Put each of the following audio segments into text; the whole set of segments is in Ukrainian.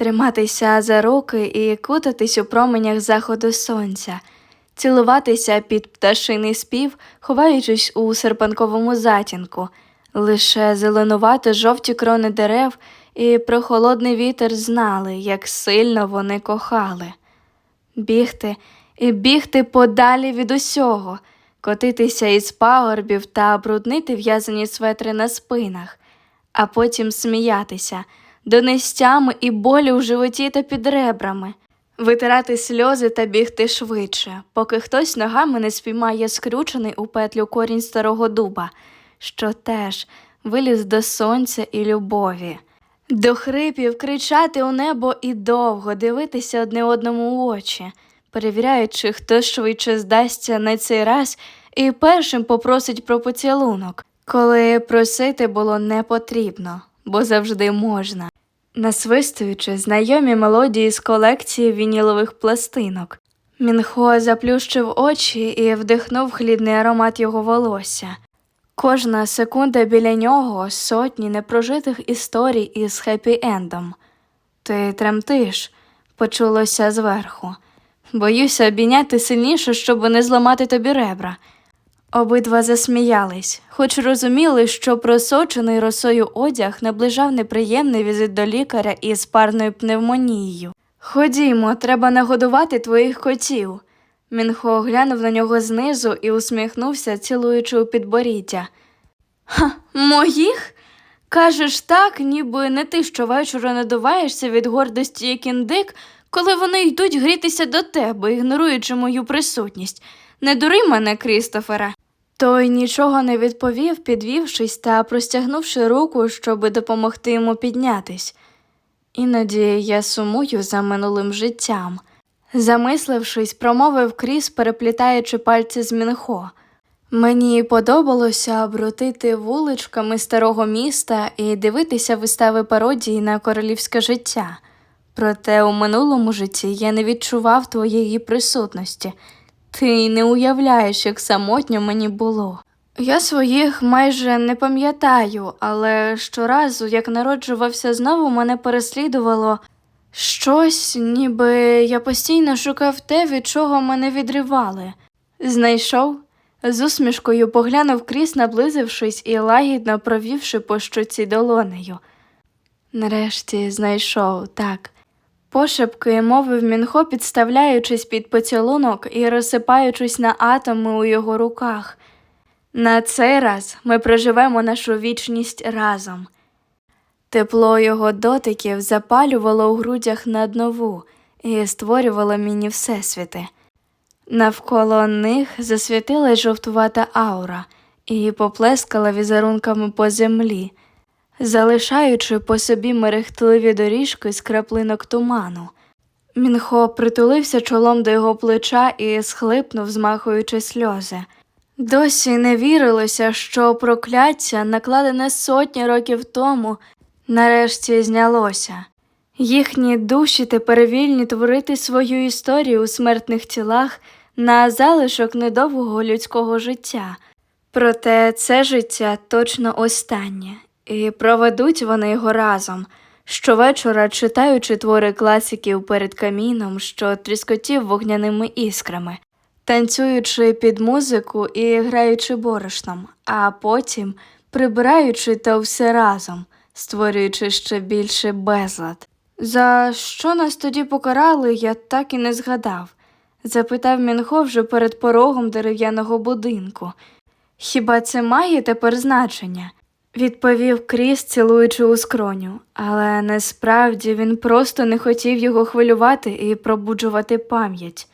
триматися за руки і кутатись у променях заходу сонця, цілуватися під пташиний спів, ховаючись у серпанковому затінку, лише зеленувати жовті крони дерев і прохолодний вітер знали, як сильно вони кохали. Бігти і бігти подалі від усього, котитися із пагорбів та бруднити в'язані светри на спинах, а потім сміятися до нестями і болі в животі та під ребрами, витирати сльози та бігти швидше, поки хтось ногами не спіймає скручений у петлю корінь старого дуба, що теж виліз до сонця і любові. До хрипів кричати у небо і довго дивитися одне одному у очі, перевіряючи, хто швидше здасться на цей раз і першим попросить про поцілунок, коли просити було не потрібно, бо завжди можна. Насвистуючи знайомі мелодії з колекції вінілових пластинок. Мінхо заплющив очі і вдихнув хлідний аромат його волосся. Кожна секунда біля нього сотні непрожитих історій із хеппі-ендом. Ти тремтиш, почулося зверху. Боюся обійняти сильніше, щоб не зламати тобі ребра. Обидва засміялись, хоч розуміли, що просочений росою одяг наближав неприємний візит до лікаря із парною пневмонією. Ходімо, треба нагодувати твоїх котів. Мінхо глянув на нього знизу і усміхнувся, цілуючи у підборіддя. Ха, моїх? Кажеш так, ніби не ти щовечора надуваєшся від гордості як індик, коли вони йдуть грітися до тебе, ігноруючи мою присутність. Не дури мене, Крістофера. Той нічого не відповів, підвівшись та простягнувши руку, щоби допомогти йому піднятись. Іноді я сумую за минулим життям. Замислившись, промовив Кріс, переплітаючи пальці з мінхо. Мені подобалося брутити вуличками старого міста і дивитися вистави пародії на королівське життя. Проте у минулому житті я не відчував твоєї присутності. Ти не уявляєш, як самотньо мені було. Я своїх майже не пам'ятаю, але щоразу, як народжувався знову, мене переслідувало щось, ніби я постійно шукав те, від чого мене відривали. Знайшов? З усмішкою поглянув крізь, наблизившись і лагідно провівши по щоці долонею. Нарешті знайшов, так. Пошепки мовив Мінхо, підставляючись під поцілунок і розсипаючись на атоми у його руках. На цей раз ми проживемо нашу вічність разом. Тепло його дотиків запалювало у грудях над нову і створювало міні всесвіти. Навколо них засвітилась жовтувата аура і поплескала візерунками по землі, залишаючи по собі мерехтливі доріжки з краплинок туману. Мінхо притулився чолом до його плеча і схлипнув, змахуючи сльози. Досі не вірилося, що прокляття, накладене сотні років тому, нарешті знялося. Їхні душі тепер вільні творити свою історію у смертних тілах на залишок недовгого людського життя. Проте це життя точно останнє, і проведуть вони його разом, щовечора читаючи твори класиків перед каміном, що тріскотів вогняними іскрами, танцюючи під музику і граючи борошном, а потім прибираючи то все разом, створюючи ще більше безлад. За що нас тоді покарали, я так і не згадав, запитав Мінхо вже перед порогом дерев'яного будинку. Хіба це має тепер значення? Відповів Кріс, цілуючи у скроню, але насправді він просто не хотів його хвилювати і пробуджувати пам'ять.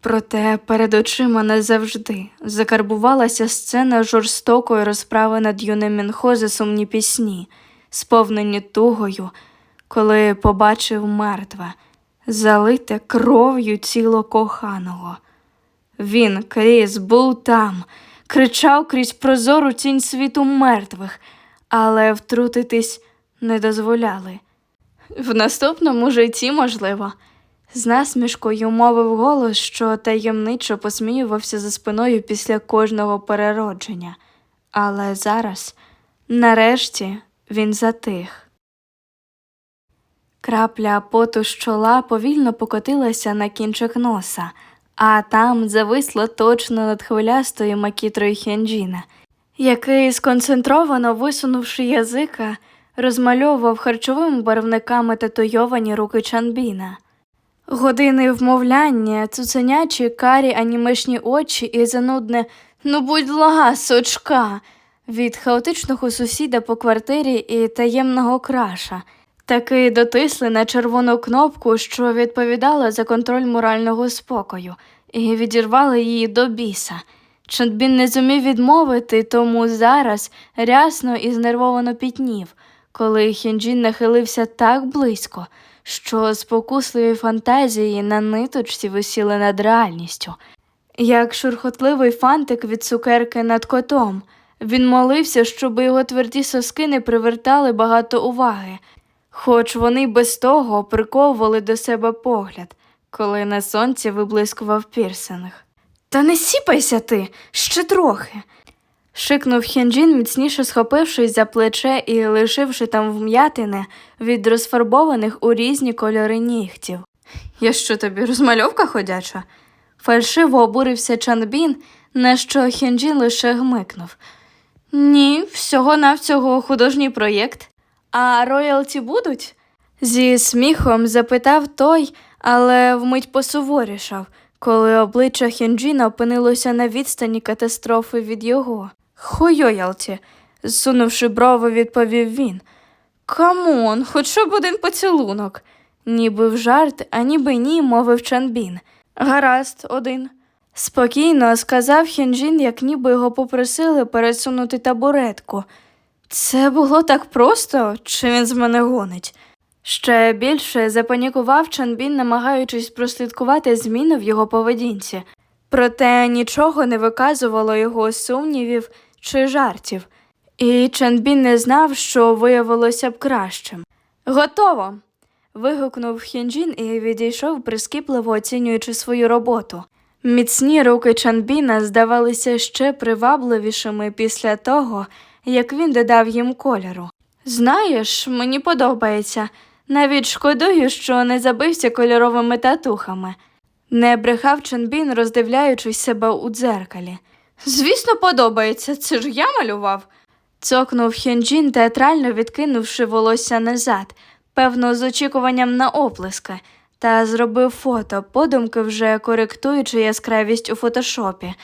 Проте перед очима назавжди закарбувалася сцена жорстокої розправи над юним Мінхо за сумні пісні, сповнені тугою, коли побачив мертве, залите кров'ю тіло коханого. Він, Кріс, був там, кричав крізь прозору тінь світу мертвих, але втрутитись не дозволяли. В наступному житті, можливо, з насмішкою мовив голос, що таємничо посміювався за спиною після кожного переродження. Але зараз, нарешті, він затих. Крапля поту з чола повільно покотилася на кінчик носа, а там зависло точно над хвилястою макітрою Хенджіна, який, сконцентровано висунувши язика, розмальовував харчовими барвниками татуйовані руки Чанбіна. Години вмовляння, цуценячі карі анімешні очі і занудне «Ну будь ласочка» від хаотичного сусіда по квартирі і таємного краша. Таки дотисли на червону кнопку, що відповідала за контроль морального спокою, і відірвали її до біса. Чонбін не зумів відмовити, тому зараз рясно і знервовано пітнів, коли Хінджін нахилився так близько, що спокусливі фантазії на ниточці висіли над реальністю. Як шурхотливий фантик від цукерки над котом, він молився, щоб його тверді соски не привертали багато уваги, хоч вони без того приковували до себе погляд, коли на сонці виблискував пірсинг. Та не сіпайся ти, ще трохи. Шикнув Хенджін, міцніше схопившись за плече і лишивши там вм'ятини від розфарбованих у різні кольори нігтів. Я що тобі, розмальовка ходяча? Фальшиво обурився Чанбін, на що Хенджін лише гмикнув. Ні, всього-навсього художній проєкт. А роялті будуть? Зі сміхом запитав той, але вмить посуворішав, коли обличчя Хенджіна опинилося на відстані катастрофи від його. Хойоялті, зсунувши брови, відповів він. Камон, хоча б один поцілунок. Ніби в жарт, а ніби ні, мовив Чанбін. Гаразд, один. Спокійно сказав Хенджін, як ніби його попросили пересунути табуретку. Це було так просто, чи він з мене гонить? Ще більше запанікував Чанбін, намагаючись прослідкувати зміни в його поведінці. Проте нічого не виказувало його сумнівів чи жартів, і Чанбін не знав, що виявилося б кращим. Готово. вигукнув Хінджін і відійшов, прискіпливо оцінюючи свою роботу. Міцні руки Чанбіна здавалися ще привабливішими після того, як він додав їм кольору. Знаєш, мені подобається. Навіть шкодую, що не забився кольоровими татухами. Не брехав Чанбін, роздивляючись себе у дзеркалі. Звісно, подобається, це ж я малював. Цокнув Хьонджін, театрально відкинувши волосся назад, певно, з очікуванням на оплески, та зробив фото, подумки вже коректуючи яскравість у фотошопі.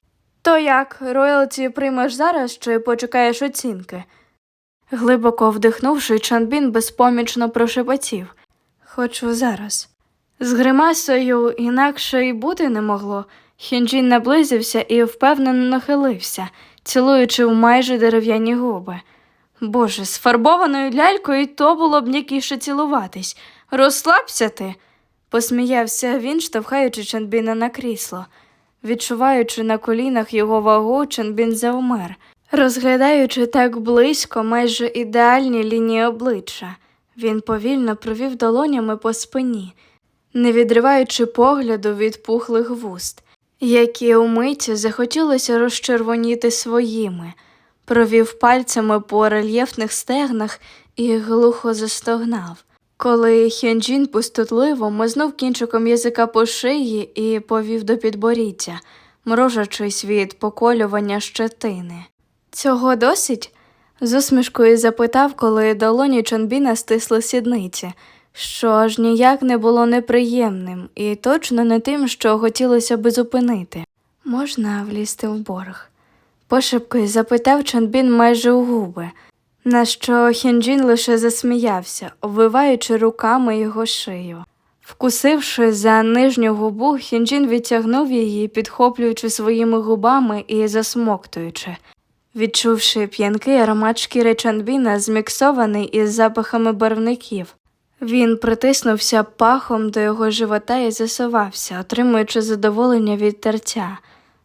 То як, роялті приймеш зараз чи почекаєш оцінки? Глибоко вдихнувши, Чанбін безпомічно прошепотів. Хочу зараз. З гримасою інакше й бути не могло. Хінджін наблизився і впевнено нахилився, цілуючи в майже дерев'яні губи. Боже, з фарбованою лялькою то було б м'якіше цілуватись. Розслабся ти, посміявся він, штовхаючи Чанбіна на крісло. Відчуваючи на колінах його вагу, Чанбін завмер, розглядаючи так близько майже ідеальні лінії обличчя. Він повільно провів долонями по спині, не відриваючи погляду від пухлих вуст, які умить захотілося розчервоніти своїми, провів пальцями по рельєфних стегнах і глухо застогнав. Коли Хенджін пустотливо мазнув кінчиком язика по шиї і повів до підборіддя, мрожачись від поколювання щетини. Цього досить? з усмішкою запитав, коли долоні Чонбіна стисли сідниці, що аж ніяк не було неприємним і точно не тим, що хотілося би зупинити. Можна влізти в борг? Пошепкою запитав Чонбін майже у губи, на що Хінджін лише засміявся, обвиваючи руками його шию. Вкусивши за нижню губу, Хінджін відтягнув її, підхоплюючи своїми губами і засмоктуючи. Відчувши п'янкий аромат шкіри Чанбіна, зміксований із запахами барвників, він притиснувся пахом до його живота і засувався, отримуючи задоволення від терця.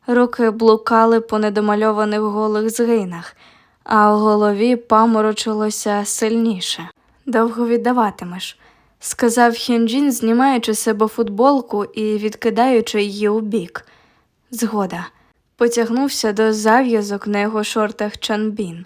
Руки блукали по недомальованих голих згинах, а в голові паморочилося сильніше. Довго віддаватимеш, сказав Хінджін, знімаючи себе футболку і відкидаючи її у бік. Згода. Потягнувся до зав'язок на його шортах Чанбін.